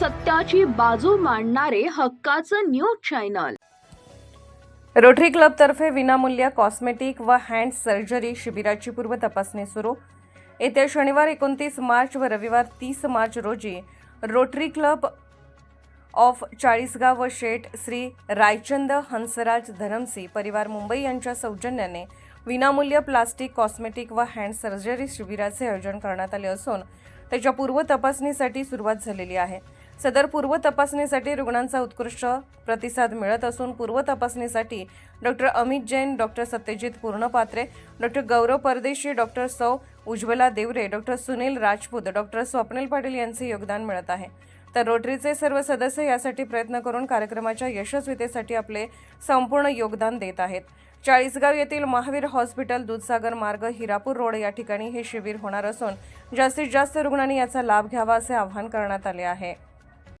सत्याची बाजू मांडणारे हक्काचं न्यूज चॅनल. रोटरी क्लबतर्फे विनामूल्य कॉस्मेटिक व हँड सर्जरी शिबिराची पूर्व तपासणी सुरू. येत्या शनिवार एकोणतीस मार्च व रविवार तीस मार्च रोजी रोटरी क्लब ऑफ चाळीसगाव व शेठ श्री रायचंद हंसराज धरमसी परिवार मुंबई यांच्या सौजन्याने विनामूल्य प्लास्टिक कॉस्मेटिक व हँड सर्जरी शिबिराचे आयोजन करण्यात आले असून त्याच्या पूर्व तपासणीसाठी सुरुवात झालेली आहे. सदर पूर्व तपासणीसाठी रुग्णांचा उत्कृष्ट प्रतिसाद मिळत असून पूर्व तपासणीसाठी doctor Amit Jain doctor Satyajit Purnapatre doctor Gaurav Pardeshi doctor सौ उज्ज्वला देवरे डॉक्टर सुनील राजपूत डॉक्टर स्वप्नील पाटील यांचे योगदान मिळत आहे. तर रोटरीचे सर्व सदस्य यासाठी प्रयत्न करून कार्यक्रमाच्या यशस्वीतेसाठी आपले संपूर्ण योगदान देत आहेत. चाळीसगाव येथील महावीर हॉस्पिटल दूधसागर मार्ग हिरापूर रोड या ठिकाणी हे शिबिर होणार असून जास्तीत जास्त रुग्णांनी याचा लाभ घ्यावा असे आवाहन करण्यात आले आहे.